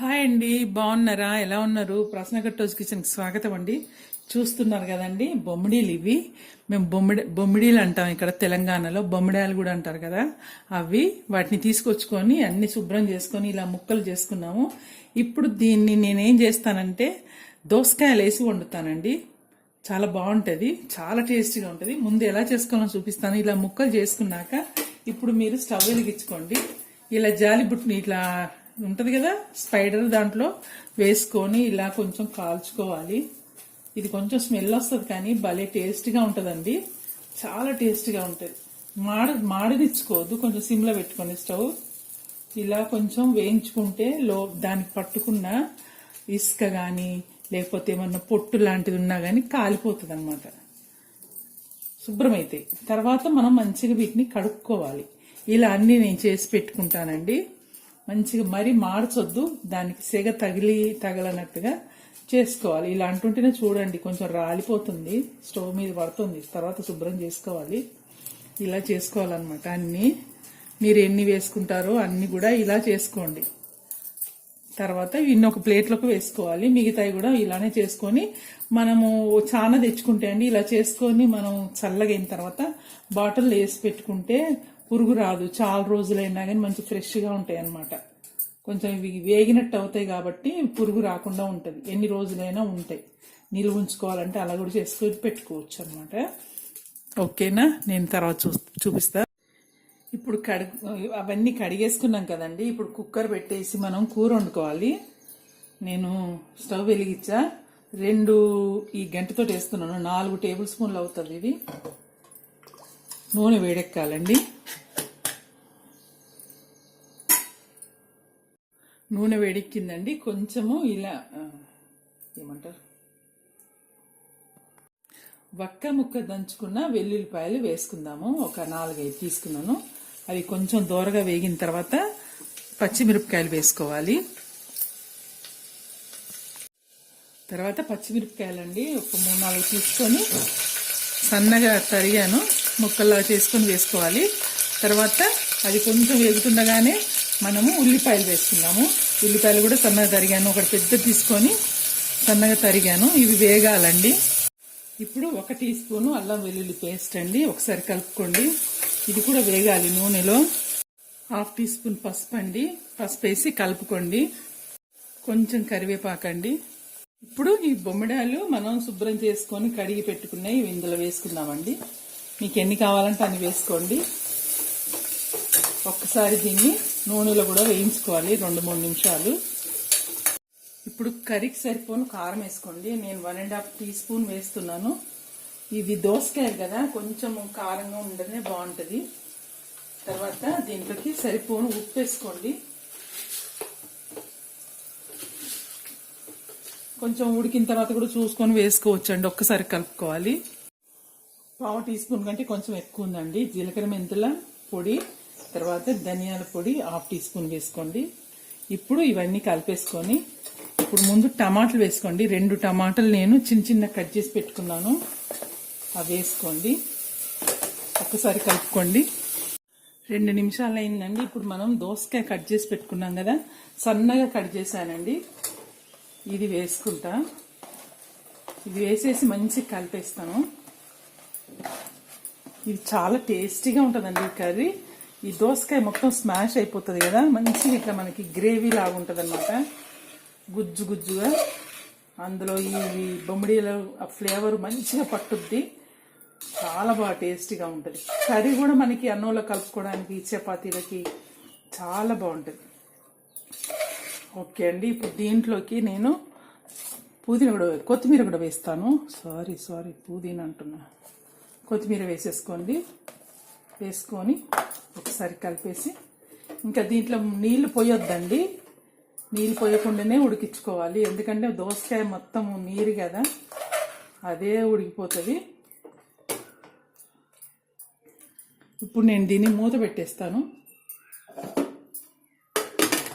Hi అండి బాగున్నారా? ఎలా ఉన్నారు? ప్రశ్న కట్టోజ్ కిచెన్కి స్వాగతం అండి. చూస్తున్నారు కదండి బొమ్మిడీలు ఇవి. మేము బొమ్మిడి బొమ్మిడీలు అంటాం ఇక్కడ తెలంగాణలో. బొమ్మిడాలు కూడా అంటారు కదా. అవి వాటిని తీసుకొచ్చుకొని అన్ని శుభ్రం చేసుకొని ఇలా ముక్కలు చేసుకున్నాము. ఇప్పుడు దీన్ని నేనేం చేస్తానంటే దోసకాయలు వేసి వండుతానండి. చాలా బాగుంటుంది చాలా టేస్టీగా ఉంటుంది. ముందు ఎలా చేసుకోవాలో చూపిస్తాను. ఇలా ముక్కలు చేసుకున్నాక ఇప్పుడు మీరు స్టవ్ వెలిగించుకోండి. ఇలా జాలి బుట్టిని ఇట్లా ఉంటుంది కదా? స్పైడర్ దాంట్లో వేసుకొని ఇలా కొంచెం కాల్చుకోవాలి. ఇది కొంచెం స్మెల్ వస్తుంది కానీ భలే టేస్ట్గా ఉంటుందండి. చాలా టేస్ట్గా ఉంటుంది. మాడ మాడనిచ్చుకోవద్దు. కొంచెం సిమ్లో పెట్టుకొని స్టవ్. ఇలా కొంచెం వేయించుకుంటే లో దానికి పట్టుకున్న ఇసుక కానీ లేకపోతే ఏమన్నా పొట్టు లాంటిది ఉన్నా కానీ కాలిపోతుంది అనమాట శుభ్రమైతాయి తర్వాత మనం మంచిగా వీటిని కడుక్కోవాలి. ఇలా అన్ని నేను చేసి పెట్టుకుంటానండి. మంచిగా మరీ మార్చొద్దు దానికి సెగ తగిలి తగలనట్టుగా చేసుకోవాలి. ఇలా అంటుంటేనే చూడండి కొంచెం రాలిపోతుంది స్టవ్ మీద పడుతుంది తర్వాత శుభ్రం చేసుకోవాలి. ఇలా చేసుకోవాలన్నమాట. అన్ని మీరు ఎన్ని వేసుకుంటారో అన్ని కూడా ఇలా చేసుకోండి. తర్వాత ఇన్ని ఒక ప్లేట్లోకి వేసుకోవాలి. మిగతాయి కూడా ఇలానే చేసుకొని మనము చాలా తెచ్చుకుంటే అండి ఇలా చేసుకొని మనం చల్లగైన తర్వాత బాటిల్ వేసి పెట్టుకుంటే పురుగు రాదు. చాలా రోజులైనా కానీ మంచి ఫ్రెష్గా ఉంటాయి అన్నమాట కొంచెం ఇవి వేగినట్టు అవుతాయి కాబట్టి పురుగు రాకుండా ఉంటుంది. ఎన్ని రోజులైనా ఉంటాయి. నిల్వ ఉంచుకోవాలంటే అలా కూడా చేసుకొని పెట్టుకోవచ్చు అనమాట ఓకేనా? నేను తర్వాత చూ చూపిస్తా. ఇప్పుడు కడుగు అవన్నీ కడిగేసుకున్నాం కదండి. ఇప్పుడు కుక్కర్ పెట్టేసి మనం కూర వండుకోవాలి. నేను స్టవ్ వెలిగించా. రెండు ఈ గంటతో వేస్తున్నాను. నాలుగు టేబుల్ స్పూన్లు అవుతుంది ఇది. నూనె వేడెక్కాలండి. నూనె వేడెక్కిందండి. కొంచెము ఇలా ఏమంటారు? వక్క ముక్క దంచుకున్న వెల్లుల్లిపాయలు వేసుకుందాము. ఒక నాలుగైదు తీసుకున్నాను. అవి కొంచెం దూరగా వేగిన తర్వాత పచ్చిమిరపకాయలు వేసుకోవాలి. తర్వాత పచ్చిమిరపకాయలు అండి ఒక మూడు నాలుగు తీసుకొని సన్నగా తరిగాను. ముక్కల్లా చేసుకొని వేసుకోవాలి. తర్వాత అది కొంచెం వేగుతుండగానే మనము ఉల్లిపాయలు వేసుకుందాము. ఉల్లిపాయలు కూడా సన్నగా తరిగాను. ఒకటి పెద్ద తీసుకొని సన్నగా తరిగాను. ఇవి వేగాలండి. ఇప్పుడు ఒక టీ స్పూన్ అల్లం వెల్లుల్లి పేస్ట్ అండి. ఒకసారి కలుపుకోండి. ఇది కూడా వేగాలి నూనెలో. హాఫ్ టీ స్పూన్ పసుపు అండి. పసుపు వేసి కలుపుకోండి. కొంచెం కరివేపాకండి ఇప్పుడు ఈ బొమ్మడాలు మనం శుభ్రం చేసుకొని కడిగి పెట్టుకున్నాయి ఇందులో వేసుకుందామండి. మీకు ఎన్ని కావాలంటే అన్ని వేసుకోండి. ఒక్కసారి దీన్ని నూనెలో కూడా వేయించుకోవాలి రెండు మూడు నిమిషాలు. ఇప్పుడు కర్రీకి సరిపోను కారం వేసుకోండి. నేను one and half teaspoon వేస్తున్నాను. ఇది దోసకాయలు కదా కొంచెం కారంగా ఉండనే బాగుంటుంది. తర్వాత దీంట్లోకి సరిపోను ఉప్పు వేసుకోండి. కొంచెం ఉడికిన తర్వాత కూడా చూసుకొని వేసుకోవచ్చండి ఒక్కసారి కలుపుకోవాలి. పావు టీ స్పూన్ కంటే కొంచెం ఎక్కువ ఉందండి. జీలకర్ర మెంతుల పొడి తర్వాత ధనియాల పొడి హాఫ్ టీ స్పూన్ వేసుకోండి. ఇప్పుడు ఇవన్నీ కలిపేసుకొని ఇప్పుడు ముందు టమాటాలు వేసుకోండి. రెండు టమాటాలు నేను చిన్న చిన్న కట్ చేసి పెట్టుకున్నాను. అవి వేసుకోండి. ఒక్కసారి కలుపుకోండి. రెండు నిమిషాలు అయిందండి. ఇప్పుడు మనం దోసకాయ కట్ చేసి పెట్టుకున్నాం కదా సన్నగా కట్ చేశానండి. ఇది వేసుకుంటా. ఇది వేసేసి మంచిగా కలిపేస్తాను. ఇది చాలా టేస్టీగా ఉంటుందండి ఈ కర్రీ. ఈ దోసకాయ మొత్తం స్మాష్ అయిపోతుంది కదా మంచిగా ఇట్లా మనకి గ్రేవీ లాగా ఉంటుంది అనమాట గుజ్జు గుజ్జుగా. అందులో ఈ బొమ్మిడీలో ఆ ఫ్లేవర్ మంచిగా పట్టుద్ది. చాలా బాగా టేస్టీగా ఉంటుంది. కర్రీ కూడా మనకి అన్నంలో కలుపుకోవడానికి చపాతీలకి చాలా బాగుంటుంది. ఓకే అండి ఇప్పుడు దీంట్లోకి నేను పుదీనా కూడా కొత్తిమీర కూడా వేస్తాను. సారీ సారీ పుదీనా అంటున్నా. కొత్తిమీర వేసేసుకోండి. వేసుకొని ఒకసారి కలిపేసి ఇంకా దీంట్లో నీళ్ళు పోయొద్దండి. నీళ్ళు పోయకుండానే ఉడికించుకోవాలి. ఎందుకంటే దోసకాయ మొత్తం నీరు కదా. అదే ఉడికిపోతుంది. ఇప్పుడు నేను దీన్ని మూత పెట్టేస్తాను.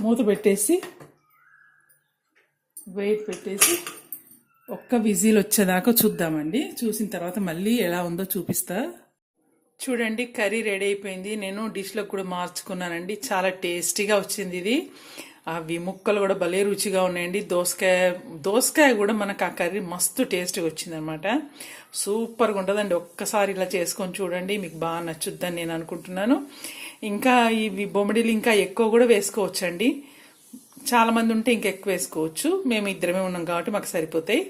మూత పెట్టేసి వెయిట్ పెట్టేసి ఒక్క విజిల్ వచ్చేదాకా చూద్దామండి. చూసిన తర్వాత మళ్ళీ ఎలా ఉందో చూపిస్తా. చూడండి కర్రీ రెడీ అయిపోయింది. నేను డిష్లో కూడా మార్చుకున్నానండి. చాలా టేస్టీగా వచ్చింది ఇది. అవి ముక్కలు కూడా భలే రుచిగా ఉన్నాయండి. దోసకాయ దోసకాయ కూడా మనకు ఆ కర్రీ మస్తు టేస్ట్గా వచ్చిందనమాట. సూపర్గా ఉంటుందండి. ఒక్కసారి ఇలా చేసుకొని చూడండి. మీకు బాగా నచ్చుద్దని నేను అనుకుంటున్నాను. ఇంకా ఇవి బొమ్మడిలు ఇంకా ఎక్కువ కూడా వేసుకోవచ్చండి. చాలామంది ఉంటే ఇంకా ఎక్కువ వేసుకోవచ్చు. మేము ఇద్దరమే ఉన్నాం కాబట్టి మాకు సరిపోతాయి.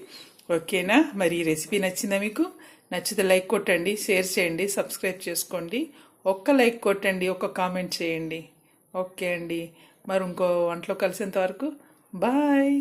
ఓకేనా? మరి ఈ రెసిపీ నచ్చిందా మీకు? నచ్చితే లైక్ కొట్టండి షేర్ చేయండి సబ్స్క్రైబ్ చేసుకోండి. ఒక్క లైక్ కొట్టండి ఒక్క కామెంట్ చేయండి. ఓకే అండి. మరి ఇంకో వంటలో కలిసేంత వరకు. బాయ్!